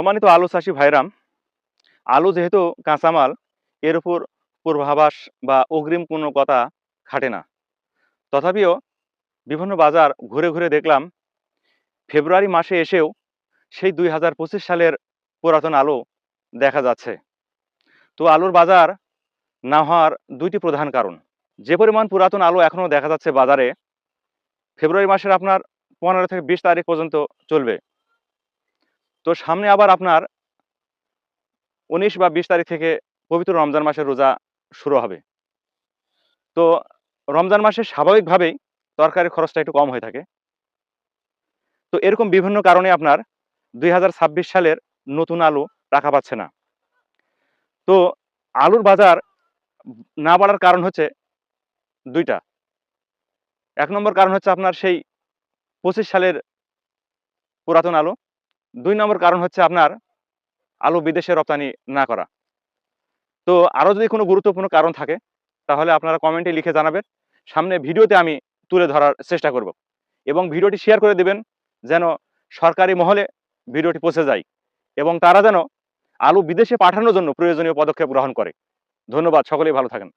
সম্মানিত আলু চাষি ভাইরাম, আলু যেহেতু কাঁচামাল, এর উপর পূর্বাভাস বা অগ্রিম কোনো কথা খাটে না। তথাপিও বিভিন্ন বাজার ঘুরে ঘুরে দেখলাম, ফেব্রুয়ারি মাসে এসেও সেই দুই হাজার পঁচিশ সালের পুরাতন আলু দেখা যাচ্ছে। তো আলুর বাজার না হওয়ার দুইটি প্রধান কারণ। যে পরিমাণ পুরাতন আলু এখনও দেখা যাচ্ছে বাজারে, ফেব্রুয়ারি মাসের আপনার পনেরো থেকে বিশ তারিখ পর্যন্ত চলবে। তো সামনে আবার আপনার উনিশ বা বিশ তারিখ থেকে পবিত্র রমজান মাসের রোজা শুরু হবে। তো রমজান মাসে স্বাভাবিকভাবেই তরকারির খরচটা একটু কম হয়ে থাকে। তো এরকম বিভিন্ন কারণে আপনার দুই হাজার ছাব্বিশ সালের নতুন আলু রাখা পাচ্ছে না। তো আলুর বাজার না বাড়ার কারণ হচ্ছে দুইটা। এক নম্বর কারণ হচ্ছে আপনার সেই পঁচিশ সালের পুরাতন আলু দুই নম্বর কারণ হচ্ছে আপনার আলু বিদেশে রপ্তানি না করা। তো আরও যদি কোনো গুরুত্বপূর্ণ কারণ থাকে, তাহলে আপনারা কমেন্টে লিখে জানাবেন। সামনে ভিডিওতে আমি তুলে ধরার চেষ্টা করব। এবং ভিডিওটি শেয়ার করে দেবেন যেন সরকারি মহলে ভিডিওটি পৌঁছে যায় এবং তারা যেন আলু বিদেশে পাঠানোর জন্য প্রয়োজনীয় পদক্ষেপ গ্রহণ করে। ধন্যবাদ, সকলেই ভালো থাকেন।